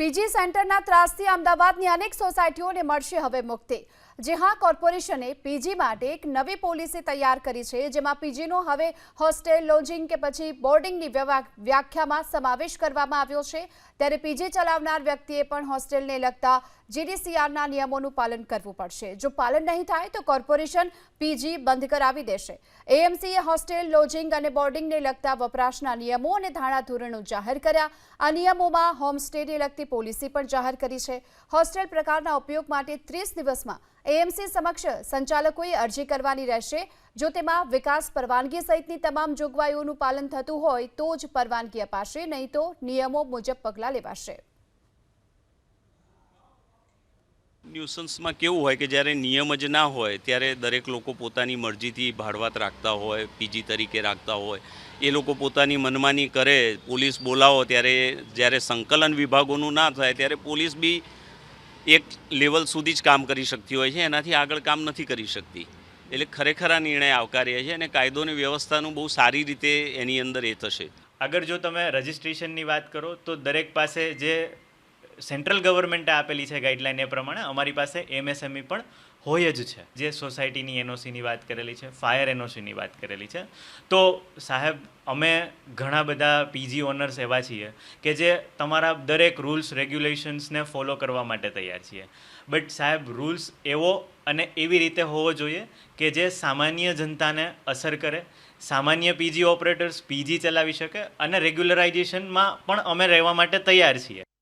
PG સેન્ટરના ત્રાસથી અમદાવાદની અનેક સોસાયટીઓને મળશે હવે મુક્તિ. જે હા, કોર્પોરેશને પીજી માટે એક નવી પોલિસી તૈયાર કરી છે, જેમાં પીજીનો હવે હોસ્ટેલ, લોજિંગ કે પછી બોર્ડિંગની વ્યાખ્યામાં સમાવેશ કરવામાં આવ્યો છે. ત્યારે પીજી ચલાવનાર વ્યક્તિએ પણ હોસ્ટેલને લગતા જીડીસીઆરના નિયમોનું પાલન કરવું પડશે. જો પાલન નહીં થાય, તો કોર્પોરેશન પીજી બંધ કરાવી દેશે. એએમસીએ હોસ્ટેલ, લોજિંગ અને બોર્ડિંગને લગતા વપરાશના નિયમો અને ધારાધોરણો જાહેર કર્યા. આ નિયમોમાં હોમસ્ટેને લગતી પોલિસી પણ જાહેર કરી છે. હોસ્ટેલ પ્રકારના ઉપયોગ માટે ત્રીસ દિવસમાં એએમસી સમક્ષ સંચાલકોએ અરજી કરવાની રહેશે. જો તેમાં વિકાસ પરવાનગી સહિતની તમામ જોગવાઈઓનું પાલન થતું હોય તો જ પરવાનગી અપાશે, નહીં તો નિયમો મુજબ પગલાં લેવાશે. ન્યુસન્સમાં કેવું હોય કે જ્યારે નિયમ જ ના હોય, ત્યારે દરેક લોકો પોતાની મરજીથી ભાડવાત રાખતા હોય, પીજી તરીકે રાખતા હોય. એ લોકો પોતાની મનમાની કરે, પોલીસ બોલાવો, ત્યારે જ્યારે સંકલન વિભાગોનું ના થાય, ત્યારે પોલીસ બી એક લેવલ સુધી જ કામ કરી શકતી હોય છે, એનાથી આગળ કામ નથી કરી શકતી. એટલે ખરેખર આ નિર્ણય આવકાર્ય છે અને કાયદોની વ્યવસ્થાનું બહુ સારી રીતે એની અંદર એ થશે. અગર જો તમે રજિસ્ટ્રેશનની વાત કરો, તો દરેક પાસે જે સેન્ટ્રલ ગવર્મેન્ટે આપેલી છે ગાઈડલાઈન એ પ્રમાણે, અમારી પાસે એમએસએમઈ પણ હોય જ છે, જે સોસાયટીની એનઓસીની વાત કરેલી છે, ફાયર એનઓસીની વાત કરેલી છે. તો સાહેબ, અમે ઘણા બધા પીજી ઓનર્સ એવા છીએ કે જે તમારા દરેક રૂલ્સ, રેગ્યુલેશન્સને ફોલો કરવા માટે તૈયાર છીએ. બટ સાહેબ, રૂલ્સ એવો અને એવી રીતે હોવો જોઈએ કે જે સામાન્ય જનતાને અસર કરે, સામાન્ય પીજી ઓપરેટર્સ પીજી ચલાવી શકે અને રેગ્યુલરાઇઝેશનમાં પણ અમે રહેવા માટે તૈયાર છીએ.